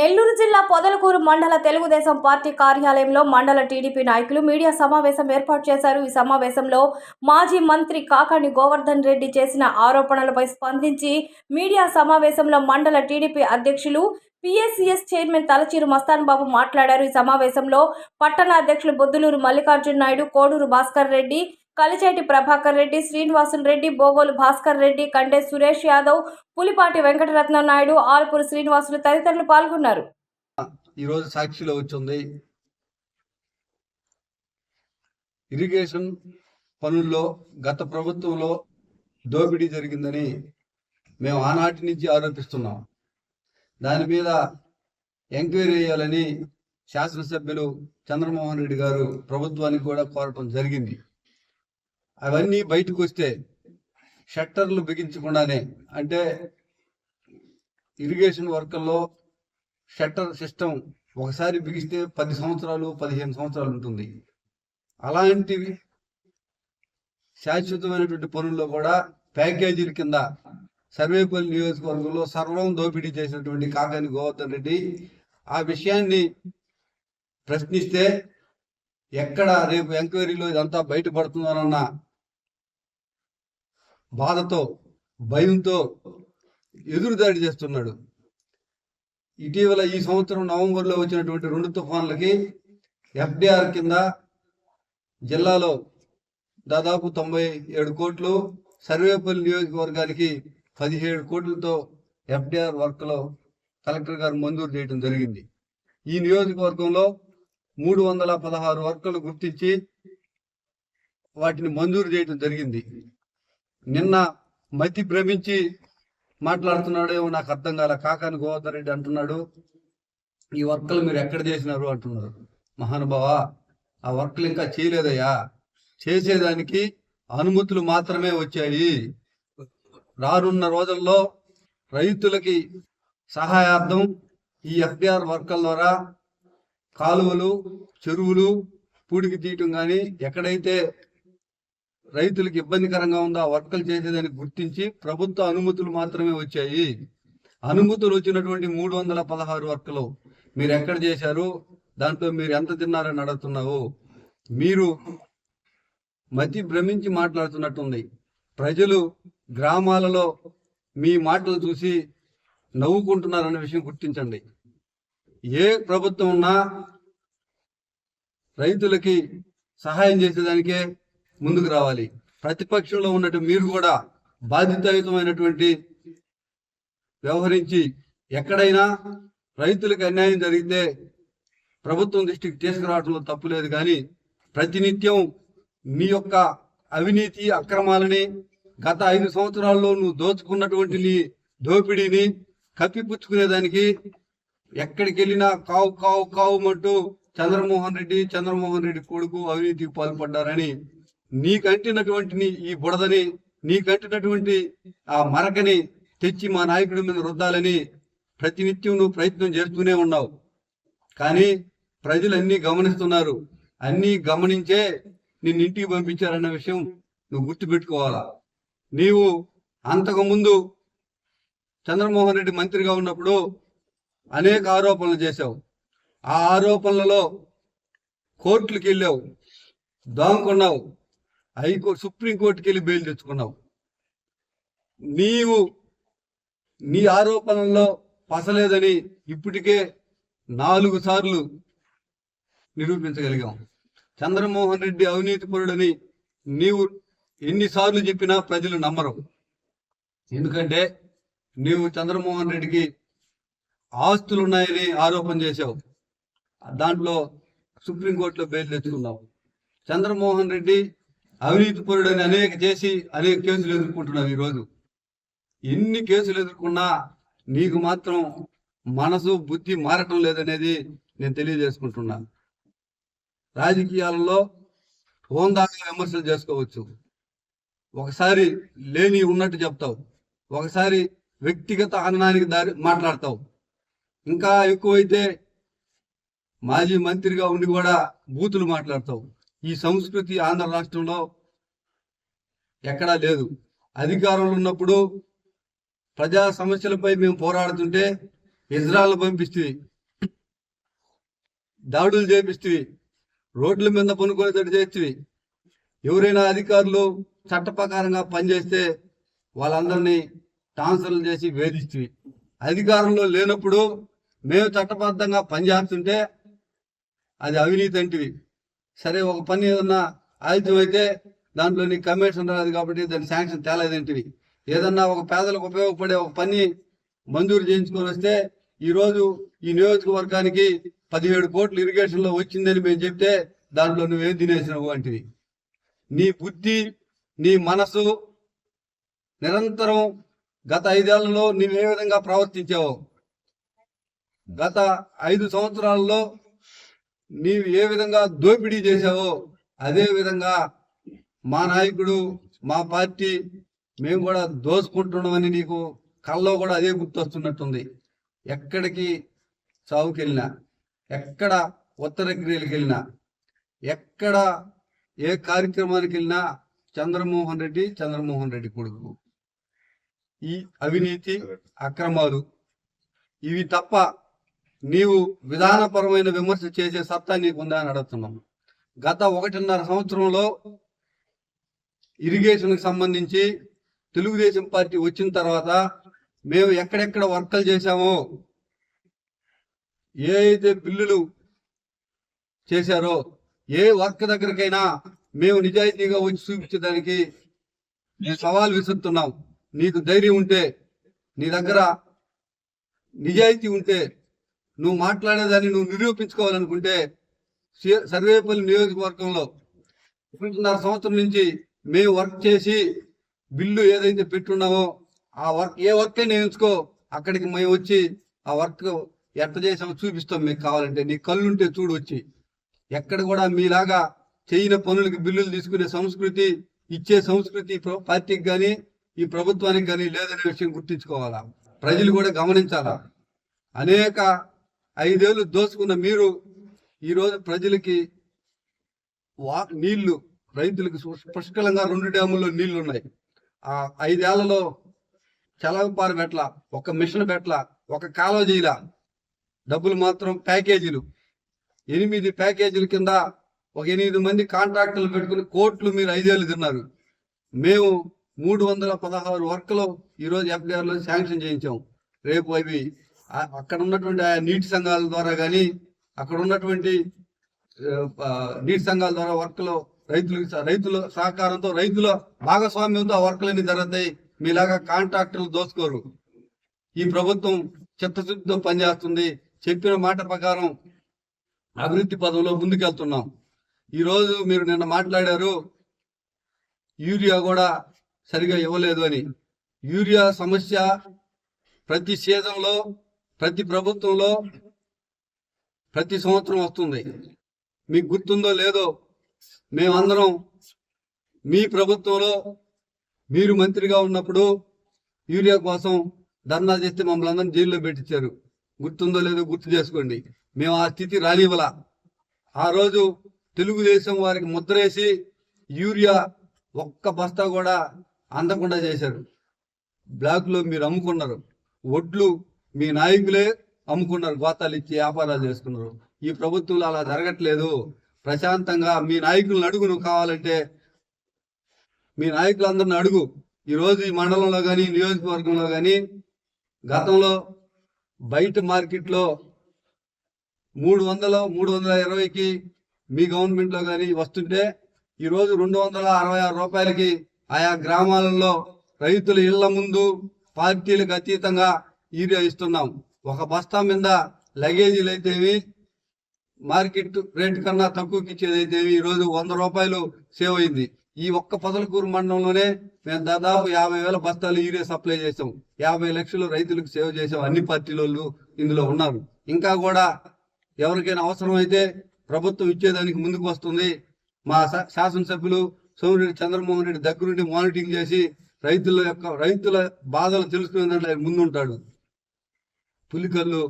నెల్లూరు జిల్లా పొదలకూరు మండల తెలుగుదేశం పార్టీ కార్యాలయంలో మండల టీడీపీ నాయకులు మీడియా సమావేశం ఏర్పాటు చేశారు. ఈ సమావేశంలో మాజీ మంత్రి కాకాని గోవర్ధన్ రెడ్డి చేసిన ఆరోపణలపై స్పందించి మీడియా సమావేశంలో మండల టీడీపీ అధ్యక్షులు పిఎస్సిఎస్ చైర్మన్ తలచీరు మస్తాన్ బాబు మాట్లాడారు. ఈ సమావేశంలో పట్టణ అధ్యక్షులు బొద్దులూరు మల్లికార్జున నాయుడు కోడూరు భాస్కర్ రెడ్డి కలిచేటి ప్రభాకర్ రెడ్డి శ్రీనివాసులు రెడ్డి బోగోలు భాస్కర్ రెడ్డి కంటే సురేష్ యాదవ్ పులిపాటి వెంకటరత్న నాయుడు ఆల్పూరు శ్రీనివాసులు తదితరులు పాల్గొన్నారు. ఈరోజు సాక్షిలో వచ్చింది ఇరిగేషన్ పనుల్లో గత ప్రభుత్వంలో దోపిడీ జరిగిందని మేము ఆనాటి నుంచి ఆరోపిస్తున్నాం. దాని మీద ఎంక్వైరీ చేయాలని శాసనసభ్యులు చంద్రమోహన్ రెడ్డి గారు ప్రభుత్వానికి కూడా కోరటం జరిగింది. అవన్నీ బయటకు వస్తే షట్టర్లు బిగించకుండానే అంటే ఇరిగేషన్ వర్కల్లో షట్టర్ సిస్టమ్ ఒకసారి బిగిస్తే పది సంవత్సరాలు పదిహేను సంవత్సరాలు ఉంటుంది. అలాంటివి శాశ్వతమైనటువంటి పనుల్లో కూడా ప్యాకేజీల కింద సర్వేపల్లి నియోజకవర్గంలో సర్వం దోపిడీ చేసినటువంటి కాకాని గోవర్ధన్ రెడ్డి ఆ విషయాన్ని ప్రశ్నిస్తే ఎక్కడ రేపు ఎంక్వైరీలో ఇదంతా బయటపడుతుందోనన్న బాధతో భయంతో ఎదురుదాడి చేస్తున్నాడు. ఇటీవల ఈ సంవత్సరం నవంబర్లో వచ్చినటువంటి రెండు తుఫాన్లకి ఎఫ్డిఆర్ కింద జిల్లాలో దాదాపు తొంభై ఏడు కోట్లు సర్వేపల్లి నియోజకవర్గానికి పదిహేడు కోట్లతో ఎఫ్డిఆర్ వర్క్లో కలెక్టర్ గారు మంజూరు చేయడం జరిగింది. ఈ నియోజకవర్గంలో మూడు వందల పదహారు వర్కులు గుర్తించి వాటిని మంజూరు చేయడం జరిగింది. నిన్న మతి భ్రమించి మాట్లాడుతున్నాడేమో నాకు అర్థం కాల కాకాని గోవర్ధన్ రెడ్డి అంటున్నాడు ఈ వర్క్లు మీరు ఎక్కడ చేసినారు అంటున్నారు. మహానుభావ ఆ వర్క్లు ఇంకా చేయలేదయ్యా. చేసేదానికి అనుమతులు మాత్రమే వచ్చాయి. రానున్న రోజుల్లో రైతులకి సహాయార్థం ఈ ఎఫ్డిఆర్ వర్కల ద్వారా కాలువలు చెరువులు పూడికి తీయటం కానీ ఎక్కడైతే రైతులకు ఇబ్బందికరంగా ఉందా? ఆ వర్కలు చేసేదని గుర్తించి ప్రభుత్వ అనుమతులు మాత్రమే వచ్చాయి. అనుమతులు వచ్చినటువంటి మూడు వందల పదహారు వర్కలు మీరు ఎక్కడ చేశారు? దాంట్లో మీరు ఎంత తిన్నారని అడుగుతున్నావు. మీరు మతి భ్రమించి మాట్లాడుతున్నట్టుంది. ప్రజలు గ్రామాలలో మీ మాటలు చూసి నవ్వుకుంటున్నారన్న విషయం గుర్తించండి. ఏ ప్రభుత్వం ఉన్నా రైతులకి సహాయం చేసేదానికే ముందుకు రావాలి. ప్రతిపక్షంలో ఉన్నట్టు మీరు కూడా బాధ్యతాయుతమైనటువంటి వ్యవహరించి ఎక్కడైనా రైతులకు అన్యాయం జరిగితే ప్రభుత్వం దృష్టికి తీసుకురావడంలో తప్పు లేదు. కానీ ప్రతినిత్యం నీ యొక్క అవినీతి అక్రమాలని గత ఐదు సంవత్సరాల్లో నువ్వు దోచుకున్నటువంటి నీ దోపిడీని కప్పిపుచ్చుకునేదానికి ఎక్కడికి వెళ్ళినా కావు కావు కావు అంటూ చంద్రమోహన్ రెడ్డి చంద్రమోహన్ రెడ్డి కొడుకు అవినీతికి పాల్పడ్డారని నీకంటినటువంటి ఈ బుడదని నీకంటినటువంటి ఆ మరకని తెచ్చి మా నాయకుడి మీద రుద్దాలని ప్రతినిత్యం నువ్వు ప్రయత్నం చేస్తూనే ఉన్నావు. కానీ ప్రజలు అన్నీ గమనిస్తున్నారు. అన్నీ గమనించే నిన్ను ఇంటికి పంపించారన్న విషయం నువ్వు గుర్తుపెట్టుకోవాలా? నీవు అంతకుముందు చంద్రమోహన్ రెడ్డి మంత్రిగా ఉన్నప్పుడు అనేక ఆరోపణలు చేశావు. ఆ ఆరోపణలలో కోర్టులకు వెళ్ళావు దాంకున్నావు హైకోర్టు సుప్రీంకోర్టుకి వెళ్ళి బెయిల్ తెచ్చుకున్నావు. నీవు నీ ఆరోపణల్లో పసలేదని ఇప్పటికే నాలుగు సార్లు నిరూపించగలిగాం. చంద్రమోహన్ రెడ్డి అవినీతిపరుడని నీవు ఎన్నిసార్లు చెప్పినా ప్రజలు నమ్మరు. ఎందుకంటే నీవు చంద్రమోహన్ రెడ్డికి ఆస్తులు ఉన్నాయని ఆరోపణ చేశావు. దాంట్లో సుప్రీంకోర్టులో బెయిల్ తెచ్చుకున్నావు. చంద్రమోహన్ రెడ్డి అవినీతిపరుడని అనేక చేసి అనేక కేసులు ఎదుర్కొంటున్నావు ఈరోజు. ఎన్ని కేసులు ఎదుర్కొన్నా నీకు మాత్రం మనసు బుద్ధి మారటం లేదనేది నేను తెలియజేసుకుంటున్నా. రాజకీయాలలో హోందాగా విమర్శలు చేసుకోవచ్చు. ఒకసారి లేని ఉన్నట్టు చెప్తావు. ఒకసారి వ్యక్తిగత ఆనందానికి దారి మాట్లాడతావు. ఇంకా ఎక్కువైతే మాజీ మంత్రిగా ఉండి కూడా బూతులు మాట్లాడతావు. ఈ సంస్కృతి ఆంధ్ర రాష్ట్రంలో ఎక్కడా లేదు. అధికారంలో ఉన్నప్పుడు ప్రజా సమస్యలపై మేము పోరాడుతుంటే ఇజ్రాయల్ పంపిస్తుంది దాడులు చేపిస్తుంది రోడ్ల మీద పనుకునేటట్టు చేస్తే ఎవరైనా అధికారులు చట్ట ప్రకారంగా పనిచేస్తే వాళ్ళందరినీ ట్రాన్స్ఫర్లు చేసి వేధిస్తుంది అధికారంలో లేనప్పుడు మేము చట్టబద్ధంగా పనిచేస్తుంటే అది అవినీతి అంటివి. సరే ఒక పని ఏదన్నా ఆయుధం అయితే దాంట్లో నీకు కమిషన్ రాదు కాబట్టి దాని శాంక్షన్ తేలేదేంటివి ఏదన్నా ఒక పేదలకు ఉపయోగపడే ఒక పని మంజూరు చేయించుకొని వస్తే ఈరోజు ఈ నియోజకవర్గానికి పదిహేడు కోట్లు ఇరిగేషన్లో వచ్చిందని మేము చెప్తే దాంట్లో నువ్వేం తినేసినావు వంటివి నీ బుద్ధి నీ మనసు నిరంతరం గత ఐదేళ్ళలో నువ్వే ఏ విధంగా ప్రవర్తించావు? గత ఐదు సంవత్సరాల్లో నీవు ఏ విధంగా దోపిడీ చేశావో అదే విధంగా మా నాయకుడు మా పార్టీ మేము కూడా దోసుకుంటున్నామని నీకు కల్లో కూడా అదే గుర్తొస్తున్నట్టుంది. ఎక్కడికి చావుకెళ్ళినా ఎక్కడ ఉత్తరక్రియలకు వెళ్ళినా ఎక్కడ ఏ కార్యక్రమానికి వెళ్ళినా చంద్రమోహన్ రెడ్డి చంద్రమోహన్ రెడ్డి కొడుకు. ఈ అవినీతి అక్రమాలు ఇవి తప్ప నీవు విధానపరమైన విమర్శ చేసే సత్తా నీకుందా అని అడుగుతున్నాం. గత ఒకటిన్నర సంవత్సరంలో ఇరిగేషన్కి సంబంధించి తెలుగుదేశం పార్టీ వచ్చిన తర్వాత మేము ఎక్కడెక్కడ వర్కలు చేశామో ఏ అయితే బిల్లులు చేశారో ఏ వర్క్ దగ్గరకైనా మేము నిజాయితీగా వచ్చి చూపించడానికి సవాల్ విసురుతున్నాం. నీకు ధైర్యం ఉంటే నీ దగ్గర నిజాయితీ ఉంటే నువ్వు మాట్లాడేదాన్ని నువ్వు నిరూపించుకోవాలనుకుంటే సర్వేపల్లి నియోజకవర్గంలో ఒకటిన్నర సంవత్సరం నుంచి మేము వర్క్ చేసి బిల్లు ఏదైతే పెట్టున్నామో ఆ వర్క్ ఏ వర్క్ అయినా ఎంచుకో అక్కడికి మేము వచ్చి ఆ వర్క్ ఎట్ట చేసామో చూపిస్తాం మీకు కావాలంటే. నీ కళ్ళుంటే చూడు వచ్చి. ఎక్కడ కూడా మీలాగా చేయని పనులకి బిల్లులు తీసుకునే సంస్కృతి ఇచ్చే సంస్కృతి ప్ర- పార్టీకి కానీ ఈ ప్రభుత్వానికి కానీ లేదనే విషయం గుర్తించుకోవాలా? ప్రజలు కూడా గమనించాలా? అనేక ఐదేళ్ళు దోసుకున్న మీరు ఈరోజు ప్రజలకి వా నీళ్ళు రైతులకు పుష్కలంగా రెండు డ్యాముల్లో నీళ్ళు ఉన్నాయి ఆ ఐదేళ్ళలో చలవపారు పెట్ల ఒక మిషన్ పెట్ల ఒక కాలువ చేయల. డబ్బులు మాత్రం ప్యాకేజీలు. ఎనిమిది ప్యాకేజీల కింద ఒక ఎనిమిది మంది కాంట్రాక్టర్లు పెట్టుకుని కోట్లు మీరు ఐదేళ్ళు తిన్నారు. మేము మూడు వందల పదహారు వర్క్లో ఈరోజు ఎఫ్డిఆర్లో శాంక్షన్ చేయించాం. రేపు అవి అక్కడ ఉన్నటువంటి ఆ నీటి సంఘాల ద్వారా కానీ అక్కడ ఉన్నటువంటి నీటి సంఘాల ద్వారా వర్క్లు రైతులు రైతుల సహకారంతో రైతుల భాగస్వామ్యంతో ఆ వర్క్లన్నీ జరుగుతాయి. మీలాగా కాంట్రాక్టర్లు దోసుకోరు. ఈ ప్రభుత్వం చిత్తశుద్ధితో పనిచేస్తుంది. చెప్పిన మాట ప్రకారం అభివృద్ధి పదంలో ముందుకెళ్తున్నాం. ఈరోజు మీరు నిన్న మాట్లాడారు యూరియా కూడా సరిగా ఇవ్వలేదు అని. యూరియా సమస్య ప్రతి సీజన్లో ప్రతి ప్రభుత్వంలో ప్రతి సంవత్సరం వస్తుంది. మీకు గుర్తుందో లేదో మేమందరం మీ ప్రభుత్వంలో మీరు మంత్రిగా ఉన్నప్పుడు యూరియా కోసం ధర్నా చేస్తే మమ్మల్ని అందరినీ జైల్లో పెట్టించారు. గుర్తుందో లేదో గుర్తు చేసుకోండి. మేము ఆ స్థితి రానివ్వలా. ఆ రోజు తెలుగుదేశం వారికి ముద్రేసి యూరియా ఒక్క బస్తా కూడా అందకుండా చేశారు. బ్లాక్లో మీరు అమ్ముకున్నారు. ఒడ్లు మీ నాయకులే అమ్ముకున్నారు గోతాలు ఇచ్చి వ్యాపారాలు చేసుకున్నారు. ఈ ప్రభుత్వంలో అలా జరగట్లేదు. ప్రశాంతంగా మీ నాయకులను అడుగు నువ్వు కావాలంటే మీ నాయకులందరిని అడుగు. ఈరోజు ఈ మండలంలో కానీ నియోజకవర్గంలో కానీ గతంలో బయట మార్కెట్లో మూడు వందల మూడు వందల ఇరవైకి మీ గవర్నమెంట్లో కానీ వస్తుంటే ఈరోజు రెండు వందల అరవై ఆరు రూపాయలకి ఆయా గ్రామాలలో రైతుల ఇళ్ళ ముందు పార్టీలకు అతీతంగా యూరియా ఇస్తున్నాం. ఒక బస్తా మీద లగేజీలు అయితేవి మార్కెట్ రేట్ కన్నా తక్కువకి ఇచ్చేదైతే ఈ రోజు వంద రూపాయలు సేవ్ అయింది. ఈ ఒక్క పొదలకూరు మండలంలోనే మేము దాదాపు యాభై వేల బస్తాలు యూరియా సప్లై చేసాం యాభై లక్షలు రైతులకు సేవ చేసాం అన్ని పార్టీల ఇందులో ఉన్నారు. ఇంకా కూడా ఎవరికైనా అవసరం అయితే ప్రభుత్వం ఇచ్చేదానికి ముందుకు వస్తుంది. మా శా- శాసనసభ్యులు సోమిరెడ్డి చంద్రమోహన్ రెడ్డి దగ్గరుండి మానిటరింగ్ చేసి రైతుల యొక్క రైతుల బాధలు తెలుసుకునే దాంట్లో ముందుంటాడు. పులికల్లు